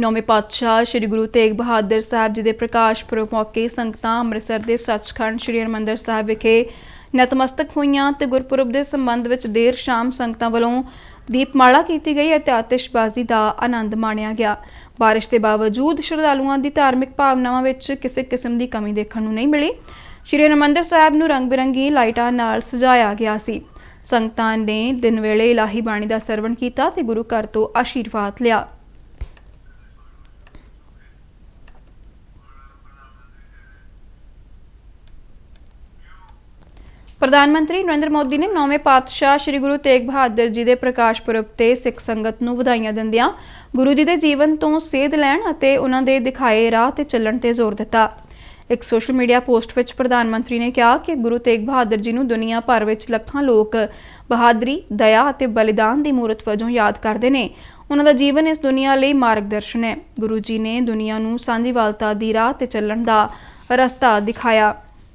ਨੌਵੇਂ ਪਾਤਸ਼ਾਹ ਸ੍ਰੀ ਗੁਰੂ ਤੇਗ ਬਹਾਦਰ ਸਾਹਿਬ ਜੀ ਦੇ ਪ੍ਰਕਾਸ਼ ਪੁਰਬ ਮੌਕੇ ਸੰਗਤਾਂ ਅੰਮ੍ਰਿਤਸਰ ਦੇ ਸੱਚਖੰਡ ਸ੍ਰੀ ਹਰਿਮੰਦਰ ਸਾਹਿਬ ਵਿਖੇ ਨਤਮਸਤਕ ਹੋਈਆਂ ਤੇ ਗੁਰਪੁਰਬ ਦੇ ਸੰਬੰਧ ਵਿੱਚ ਦੇਰ ਸ਼ਾਮ ਸੰਗਤਾਂ ਵੱਲੋਂ ਦੀਪਮਾਲਾ ਕੀਤੀ ਗਈ ਅਤੇ ਆਤਿਸ਼ਬਾਜ਼ੀ ਦਾ ਆਨੰਦ ਮਾਣਿਆ ਗਿਆ। ਬਾਰਿਸ਼ ਦੇ ਬਾਵਜੂਦ ਸ਼ਰਧਾਲੂਆਂ ਦੀ ਧਾਰਮਿਕ ਭਾਵਨਾਵਾਂ ਵਿੱਚ ਕਿਸੇ ਕਿਸਮ ਦੀ ਕਮੀ ਦੇਖਣ ਨੂੰ ਨਹੀਂ ਮਿਲੀ। ਸ਼੍ਰੀ ਹਰਿਮੰਦਰ ਸਾਹਿਬ ਨੂੰ ਰੰਗ-ਬਿਰੰਗੀ ਲਾਈਟਾਂ ਨਾਲ ਸਜਾਇਆ ਗਿਆ ਸੀ। ਸੰਗਤਾਂ ਨੇ ਦਿਨ ਵੇਲੇ ਇਲਾਹੀ ਬਾਣੀ ਦਾ ਸਰਵਣ ਕੀਤਾ ਤੇ ਗੁਰੂ ਘਰ ਤੋਂ ਆਸ਼ੀਰਵਾਦ ਲਿਆ। ਪ੍ਰਧਾਨ ਮੰਤਰੀ ਨਰਿੰਦਰ ਮੋਦੀ ਨੇ ਨੌਵੇਂ ਪਾਤਸ਼ਾਹ ਸ੍ਰੀ ਗੁਰੂ ਤੇਗ ਬਹਾਦਰ ਜੀ ਦੇ ਪ੍ਰਕਾਸ਼ ਪੁਰਬ ਤੇ ਸਿੱਖ ਸੰਗਤ ਨੂੰ ਵਧਾਈਆਂ ਦਿੰਦਿਆਂ ਗੁਰੂ ਜੀ ਦੇ ਜੀਵਨ ਤੋਂ ਸੇਧ ਲੈਣ ਅਤੇ ਉਹਨਾਂ ਦੇ ਦਿਖਾਏ ਰਾਹ ਤੇ ਚੱਲਣ ਤੇ ਜ਼ੋਰ ਦਿੱਤਾ। ਇੱਕ ਸੋਸ਼ਲ ਮੀਡੀਆ ਪੋਸਟ ਵਿੱਚ ਪ੍ਰਧਾਨ ਮੰਤਰੀ ਨੇ ਕਿਹਾ ਕਿ ਗੁਰੂ ਤੇਗ ਬਹਾਦਰ ਜੀ ਨੂੰ ਦੁਨੀਆ ਭਰ ਵਿੱਚ ਲੱਖਾਂ ਲੋਕ ਬਹਾਦਰੀ, ਦਇਆ ਅਤੇ ਬਲੀਦਾਨ ਦੀ ਮੂਰਤ ਵਜੋਂ ਯਾਦ ਕਰਦੇ ਨੇ। ਉਹਨਾਂ ਦਾ ਜੀਵਨ ਇਸ ਦੁਨੀਆ ਲਈ ਮਾਰਗਦਰਸ਼ਨ ਹੈ। ਗੁਰੂ ਜੀ ਨੇ ਦੁਨੀਆ ਨੂੰ ਸਾਂਝੀਵਾਲਤਾ ਦੀ ਰਾਹ ਤੇ ਚੱਲਣ ਦਾ ਰਸਤਾ ਦਿਖਾਇਆ।